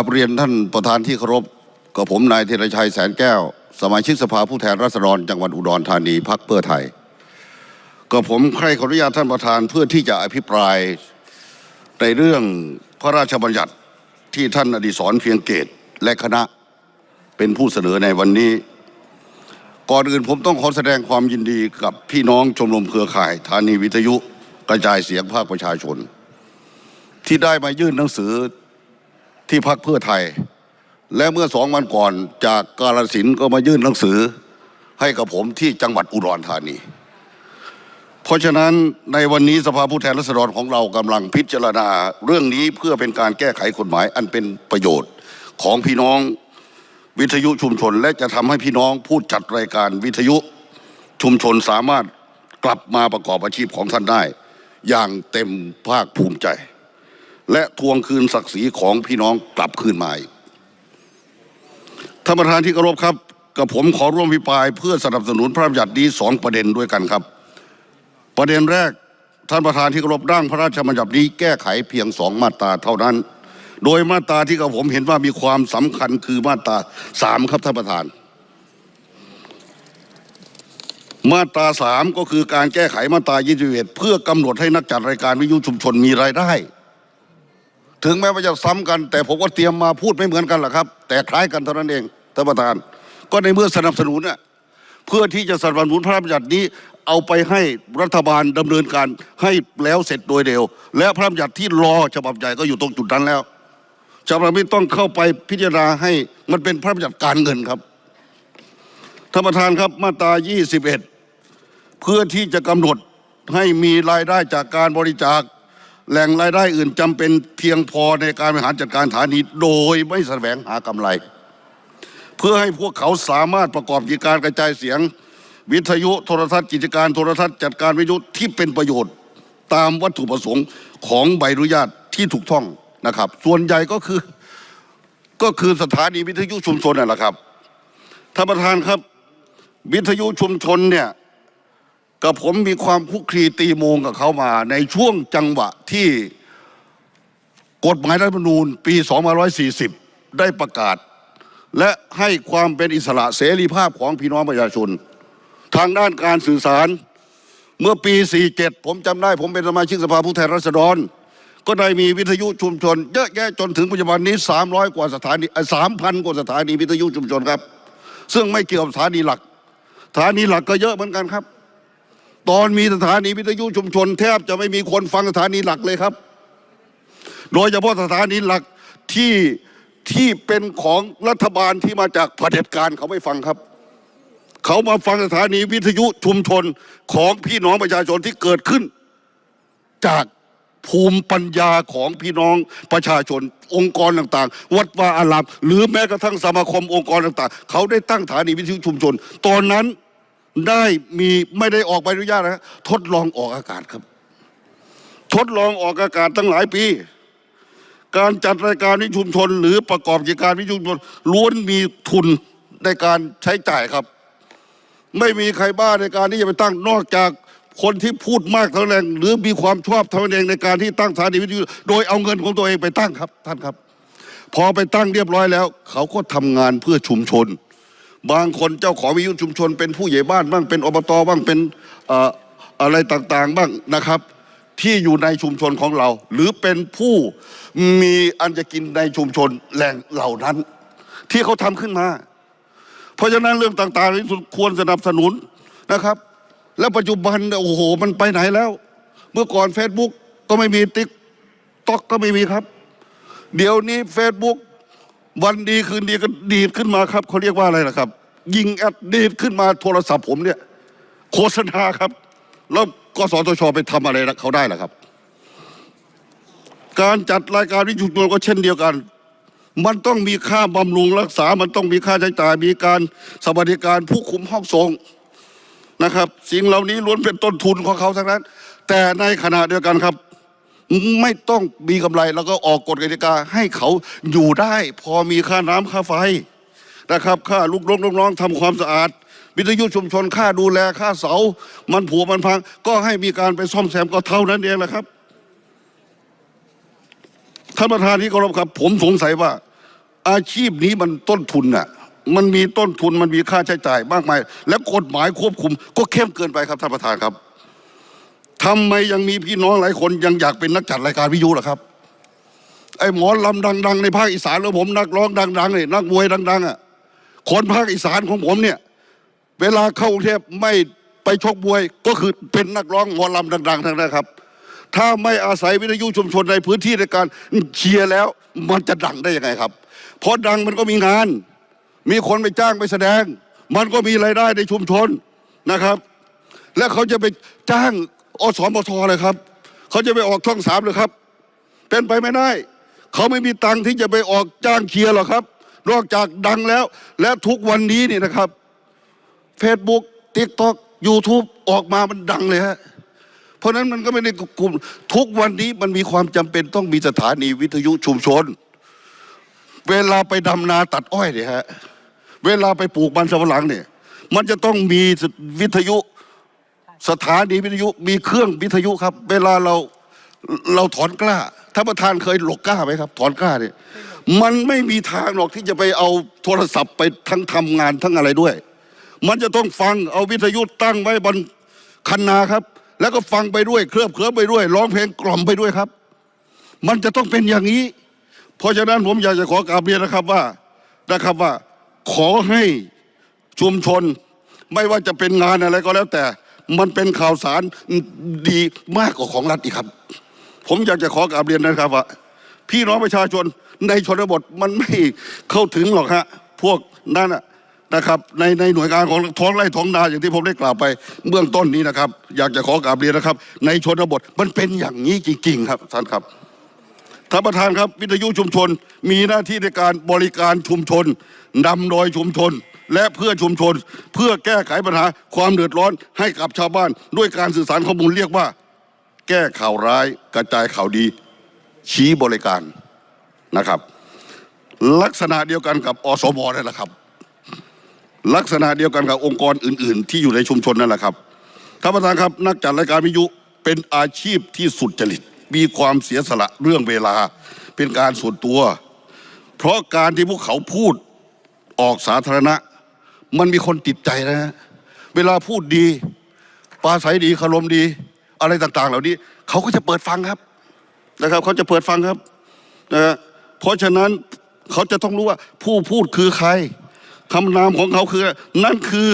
กราบเรียนท่านประธานที่เคารพกับผมนายเทรชัยแสนแก้ว สมาชิกสภาผู้แทนราษฎรจังหวัดอุดรธานีพักเพื่อไทยกับผมใครขออนุญาตท่านประธานเพื่อที่จะอภิปรายในเรื่องพระราชบัญญัติที่ท่านอดิศรเพียงเกตและคณะเป็นผู้เสนอในวันนี้ ก่อนอื่นผมต้องขอแสดงความยินดีกับพี่น้องชมรมเครือข่ายธานีวิทยุกระจายเสียงภาคประชาชน ที่ได้มายื่นหนังสือ พักเพื่อไทย และเมื่อสองวันก่อนจากกาลสินก็มายื่นหนังสือให้กับผมที่จังหวัดอุดรธานี เพราะฉะนั้นในวันนี้สภาผู้แทนราษฎรของเรากำลังพิจารณาเรื่องนี้เพื่อเป็นการแก้ไขกฎหมายอันเป็นประโยชน์ของพี่น้องวิทยุชุมชน และจะทำให้พี่น้องผู้จัดรายการวิทยุชุมชนสามารถกลับมาประกอบอาชีพของท่านได้ อย่างเต็มภาคภูมิใจ และทวงคืนศักดิ์ศรีของพี่น้องกลับคืนมาอีกท่านประธานที่เคารพครับ กับผมขอร่วมพิปาย เพื่อสนับสนุนพระราชบัญญัตินี้สองประเด็นด้วยกันครับ ประเด็นแรกท่านประธานที่เคารพร่างพระราชบัญญัตินี้แก้ไขเพียงสองมาตราเท่านั้น โดยมาตราที่กับผมเห็นว่ามีความสำคัญคือมาตราสามครับท่านประธาน มาตราสามก็คือการแก้ไขมาตรา21เพื่อกำหนดให้นักจัดรายการวิทยุชุมชนมีรายได้ ถึงแม้ว่าจะซ้ำกัน แต่ผมก็เตรียมมาพูดไม่เหมือนกันแหละครับ แต่คล้ายกันเท่านั้นเองท่านประธาน ก็ในเมื่อสนับสนุนน่ะเพื่อที่จะสนับสนุนพระราชบัญญัตินี้ เอาไปให้รัฐบาลดำเนินการให้แล้วเสร็จโดยเร็ว และพระราชบัญญัติที่รอฉบับใหญ่ก็อยู่ตรงจุดนั้นแล้วฉบับนี้ต้องเข้าไปพิจารณาให้มันเป็นพระราชบัญญัติการเงินครับท่านประธานครับมาตรา 21 เพื่อที่จะกำหนดให้มีรายได้จากการบริจาค แหล่งรายได้อื่นจำเป็นเพียงพอในการบริหารจัดการฐานีโดยไม่แสวงหากำไร เพื่อให้พวกเขาสามารถประกอบกิจการกระจายเสียง วิทยุโทรทัศน์กิจการโทรทัศน์จัดการวิทยุที่เป็นประโยชน์ตามวัตถุประสงค์ของใบอนุญาตที่ถูกต้องนะครับ ส่วนใหญ่ก็คือก็คือสถานีวิทยุชุมชนนั่นแหละครับท่านประธานครับ วิทยุชุมชนเนี่ย กับผมมีความคุกคีตีโมงกับเขามา ในช่วงจังหวะที่กฎหมายรัฐธรรมนูญปี 2540 ได้ประกาศ และให้ความเป็นอิสระเสรีภาพของพี่น้องประชาชน ทางด้านการสื่อสารเมื่อปี 47 ผมจำได้ผมเป็นสมาชิกสภาผู้แทนราษฎร ก็ได้มีวิทยุชุมชน เยอะแยะจนถึงปัจจุบันนี้ 300 กว่าสถานีสามพันกว่าสถานีวิทยุชุมชนครับ ซึ่งไม่เกี่ยวกับสถานีหลัก สถานีหลักก็เยอะเหมือนกันครับ ตอนมีสถานีวิทยุชุมชน แทบจะไม่มีคนฟังสถานีหลักเลยครับ โดยเฉพาะสถานีหลักที่ที่เป็นของรัฐบาลที่มาจากเผด็จการเขาไม่ฟังครับ เขามาฟังสถานีวิทยุชุมชนของพี่น้องประชาชนที่เกิดขึ้น จากภูมิปัญญาของพี่น้องประชาชนองค์กรต่างๆ วัดวาอารามหรือแม้กระทั่งสมาคมองค์กรต่างๆ เขาได้ตั้งสถานีวิทยุชุมชน ตอนนั้น ได้มีไม่ได้ออกใบอนุญาตนะทดลองออกอากาศครับ ทดลองออกอากาศตั้งหลายปี การจัดรายการวิชุมชน หรือประกอบกิจการวิชุมชนล้วนมีทุนในการใช้จ่ายครับ ไม่มีใครบ้าในการที่จะไปตั้งนอกจากคนที่พูดมากเท่านั้นหรือมีความชอบเท่านั้นเองในการที่ตั้งสถานีวิทยุโดยเอาเงินของตัวเองไปตั้งครับท่านครับ พอไปตั้งเรียบร้อยแล้ว เขาก็ทำงานเพื่อชุมชน บางคนเจ้าของวิทยุชุมชน เป็นผู้ใหญ่บ้านบ้างเป็นอบตบ้างเป็นเอ่อะไรต่างๆบ้างนะครับ ที่อยู่ในชุมชนของเรา หรือเป็นผู้มีอันจะกินในชุมชนแหล่งเหล่านั้น ที่เขาทำขึ้นมา เพราะฉะนั้นเรื่องต่างๆนี้ควรสนับสนุนนะครับ และปัจจุบันโอ้โหมันไปไหนแล้ว เมื่อก่อน Facebook ก็ไม่มีติ๊กต็อกก็ไม่มีครับ เดี๋ยวนี้ Facebook วันดีคืนดีก็ดีดขึ้นมาครับเขาเรียกว่าอะไรล่ะครับ ยิงแอดดีดขึ้นมาโทรศัพท์ผมเนี่ย โฆษณาครับ แล้วกสทชไปทำอะไรเขาได้ล่ะครับ การจัดรายการวิทยุชุมชนก็เช่นเดียวกัน มันต้องมีค่าบำรุงรักษา มันต้องมีค่าใช้จ่าย มีการสวัสดิการผู้คุมห้องส่งนะครับ สิ่งเหล่านี้ล้วนเป็นต้นทุนของเขาทั้งนั้น แต่ในขณะเดียวกันครับ ไม่ต้องมีกำไรแล้วก็ออกกฎกติกาให้เขาอยู่ได้ พอมีค่าน้ำค่าไฟนะครับ ค่าลูกน้องลูกน้องทำความสะอาด วิทยุชุมชนค่าดูแลค่าเสา มันผัวมันพัง ก็ให้มีการไปซ่อมแซมก็เท่านั้นเองแหละครับท่านประธานที่เคารพครับ ผมสงสัยว่า อาชีพนี้มันต้นทุนน่ะมันมีต้นทุนมันมีค่าใช้จ่ายมากมาย และกฎหมายควบคุม ก็เข้มเกินไปครับท่านประธานครับ ทำไมยังมีพี่น้องหลายคนยังอยากเป็นนักจัดรายการวิทยุล่ะครับ ไอ้หมอลำดัง ๆ ในภาคอีสานแล้วผมนักร้องดังๆเนี่ยนักมวยดัง ๆอะคนภาคอีสานของผมเนี่ย เวลาเข้ากรุงเทพไม่ไปชกมวยก็คือเป็นนักร้องหมอลำดัง ๆ ทั้งนั้นครับ ถ้าไม่อาศัยวิทยุชุมชนในพื้นที่ในการเชียร์แล้ว มันจะดังได้ยังไงครับเพราะดังมันก็มีงาน มีคนไปจ้างไปแสดง มันก็มีรายได้ในชุมชนนะครับ และเขาจะไปจ้าง อสมทเลยครับ เขาจะไปออกช่องสามเลยครับ เป็นไปไม่ได้ เขาไม่มีตังค์ที่จะไปออกจ้างเชียร์หรอกครับ นอกจากดังแล้ว และทุกวันนี้นี่นะครับ Facebook TikTok YouTube ออกมามันดังเลยฮะเพราะฉะนั้นมันก็ไม่ได้กลุ่มทุกวันนี้มันมีความจำเป็นต้องมีสถานีวิทยุชุมชน เวลาไปดำนาตัดอ้อยเนี่ยฮะเวลาไปปลูกมันสำปะหลังเนี่ยมันจะต้องมีวิทยุ สถานีวิทยุมีเครื่องวิทยุครับ เวลาเราเราถอนกล้าท่านประธานเคยหลกกล้าไหมครับ ถอนกล้าเนี่ยมันไม่มีทางหรอกที่จะไปเอาโทรศัพท์ไปทั้งทำงานทั้งอะไรด้วย มันจะต้องฟังเอาวิทยุตั้งไว้บนคันนาครับ แล้วก็ฟังไปด้วยเคลือบเคลือบไปด้วยร้องเพลงกล่อมไปด้วยครับ มันจะต้องเป็นอย่างนี้ เพราะฉะนั้นผมอยากจะขอกราบเรียนนะครับว่านะครับว่า ขอให้ชุมชนไม่ว่าจะเป็นงานอะไรก็แล้วแต่ มันเป็นข่าวสารดีมากกว่าของรัฐอีกครับ ผมอยากจะขอกราบเรียนนะครับว่าพี่น้องประชาชนในชนบทมันไม่เข้าถึงหรอกฮะพวกนั้นนะนะครับ ในในหน่วยงานของท้องไร่ท้องนาอย่างที่ผมได้กล่าวไปเบื้องต้นนี้นะครับ อยากจะขอกราบเรียนนะครับ ในชนบทมันเป็นอย่างนี้จริง ๆ ครับท่านครับท่านประธานครับวิทยุชุมชนมีหน้าที่ในการบริการชุมชนนำโดยชุมชน และเพื่อชุมชน เพื่อแก้ไขปัญหาความเดือดร้อนให้กับชาวบ้าน ด้วยการสื่อสารข้อมูลเรียกว่า แก้ข่าวร้ายกระจายข่าวดี ชี้บริการนะครับ ลักษณะเดียวกันกับอสมนั่นแหละครับ ลักษณะเดียวกันกับองค์กรอื่น ๆ ที่อยู่ในชุมชนนั่นแหละครับท่านประธานครับนักจัดรายการวิทยุเป็นอาชีพที่สุดจริตมีความเสียสละเรื่องเวลา เป็นการส่วนตัว เพราะการที่พวกเขาพูดออกสาธารณะ มันมีคนติดใจนะฮะเวลาพูดดีปราศัยดีคารมดี อะไรต่าง ๆ เหล่านี้เขาก็จะเปิดฟังครับนะครับเขาจะเปิดฟังครับนะฮะเพราะฉะนั้นเขาจะต้องรู้ว่าผู้พูดคือใครคำนามของเขาคือ นั่นคือ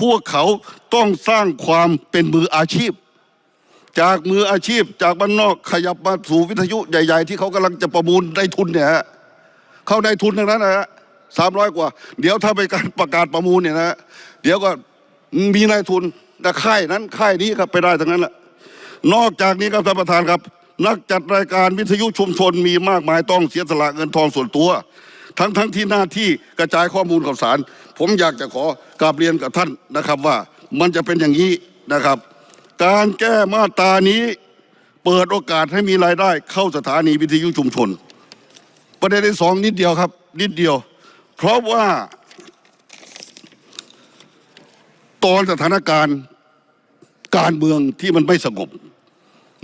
พวกเขาต้องสร้างความเป็นมืออาชีพ จากมืออาชีพจากบ้านนอกขยับมาสู่วิทยุใหญ่ ๆ ที่เขากำลังจะประมูลได้ทุนเนี่ยฮะเขาได้ทุนทั้งนั้นนะฮะ สามร้อยกว่า เดี๋ยวถ้าไปการประกาศประมูลเนี่ยนะฮะเดี๋ยวก็มีนายทุนแต่ค่ายนั้นค่ายนี้ครับไปได้ทั้งนั้นแหละนอกจากนี้ครับท่านประธานครับ นักจัดรายการวิทยุชุมชนมีมากมายต้องเสียสละเงินทองส่วนตัว ทั้งทั้งที่หน้าที่กระจายข้อมูลข่าวสาร ผมอยากจะขอกราบเรียนกับท่านนะครับว่ามันจะเป็นอย่างนี้นะครับ การแก้มาตรานี้เปิดโอกาสให้มีรายได้เข้าสถานีวิทยุชุมชน ประเด็นที่สองนิดเดียวครับ นิดเดียว เพราะว่า ตอนสถานการณ์การเมืองที่มันไม่สงบ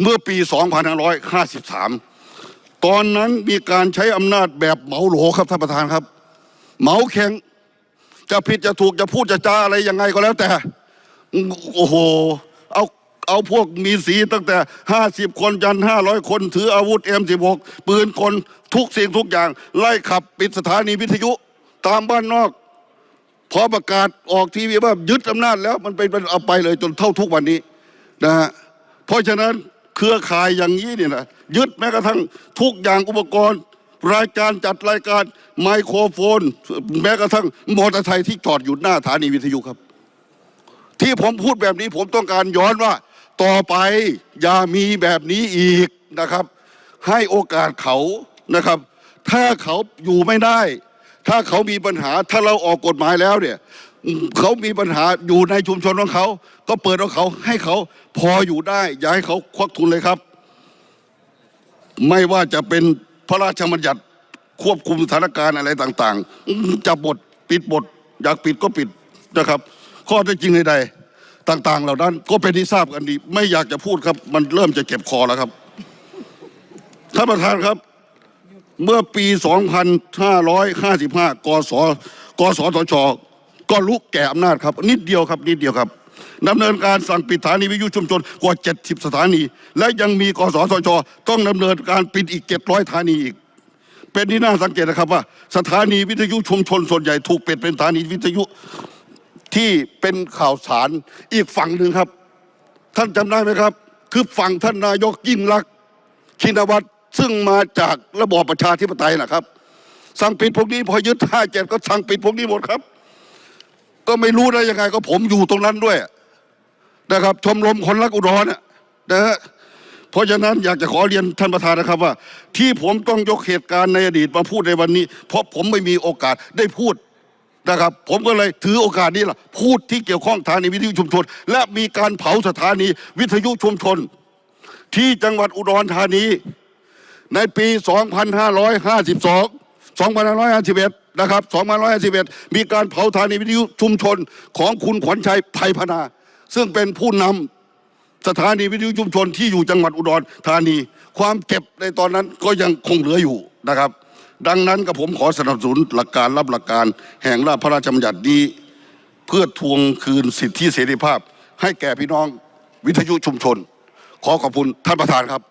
เมื่อปี 2553 ตอนนั้นมีการใช้อำนาจแบบเหมาโหลครับท่านประธานครับ เหมาแข่งจะผิดจะถูกจะพูดจะจาอะไรยังไงก็แล้วแต่ โอ้โห เอาเอาพวกมีสีตั้งแต่50คนยัน500คน ถืออาวุธ M16 ปืนกลทุกสิ่งทุกอย่าง ไล่ขับปิดสถานีวิทยุ ตามบ้านนอก พอประกาศออกทีวีว่ายึดอำนาจแล้วมันเป็นเอาไปเลยจนเท่าทุกวันนี้นะฮะเพราะฉะนั้นเครือข่ายอย่างนี้เนี่ยนะยึดแม้กระทั่งทุกอย่างอุปกรณ์ รายการจัดรายการไมโครโฟน แม้กระทั่งมอเตอร์ไซค์ที่จอดอยู่หน้าสถานีวิทยุครับ ที่ผมพูดแบบนี้ผมต้องการย้อนว่า ต่อไปอย่ามีแบบนี้อีกนะครับ ให้โอกาสเขานะครับ ถ้าเขาอยู่ไม่ได้ ถ้าเขามีปัญหาถ้าเราออกกฎหมายแล้วเนี่ยเขามีปัญหาอยู่ในชุมชนของเขา ก็เปิดของเขาให้เขาพออยู่ได้ อย่าให้เขาควักทุนเลยครับ ไม่ว่าจะเป็นพระราชบัญญัติควบคุมสถานการณ์อะไรต่างๆจับบทปิดบทอยากปิดก็ปิดนะครับ ข้อเท็จจริงใดๆต่าง ๆ เหล่านั้น ก็เป็นที่ทราบกันดี ไม่อยากจะพูดครับ มันเริ่มจะเก็บคอแล้วครับท่านประธานครับ เมื่อปี 2555กสกสทช ก็ลุกแก่อำนาจครับ นิดเดียวครับนิดเดียวครับดำเนินการสั่งปิดสถานีวิทยุชุมชนกว่า 70 สถานี และยังมีกสทช ต้องดำเนินการปิดอีก 700 สถานีอีก เป็นที่น่าสังเกตนะครับว่า สถานีวิทยุชุมชนส่วนใหญ่ถูกเปลี่ยนเป็นสถานีวิทยุที่เป็นข่าวสารอีกฝั่งหนึ่งครับ ท่านจำได้ไหมครับ คือฝั่งท่านนายกยิ่งรักษณ์ชินวัตร ซึ่งมาจากระบอบประชาธิปไตยนะครับ สั่งปิดพวกนี้พอยึดห้าเจ็ดก็สั่งปิดพวกนี้หมดครับ ก็ไม่รู้ได้ยังไงก็ผมอยู่ตรงนั้นด้วยนะครับ ชมรมคนรักอุดรน่ะนะฮะเพราะฉะนั้นอยากจะขอเรียนท่านประธานนะครับว่า ที่ผมต้องยกเหตุการณ์ในอดีตมาพูดในวันนี้ เพราะผมไม่มีโอกาสได้พูดนะครับ ผมก็เลยถือโอกาสนี้ล่ะ พูดที่เกี่ยวข้องสถานีวิทยุชุมชน และมีการเผาสถานีวิทยุชุมชน ที่จังหวัดอุดรธานี ในปี 2552 2551 นะครับ 2551 มีการเผาสถานีวิทยุชุมชนของคุณขวัญชัยไพพนา ซึ่งเป็นผู้นำสถานีวิทยุชุมชนที่อยู่จังหวัดอุดรธานี ความเจ็บในตอนนั้นก็ยังคงเหลืออยู่นะครับ ดังนั้นกับผมขอสนับสนุนหลักการรับหลักการ แห่งราชพระราชบัญญัตินี้ เพื่อทวงคืนสิทธิเสรีภาพ ให้แก่พี่น้องวิทยุชุมชน ขอขอบคุณท่านประธานครับ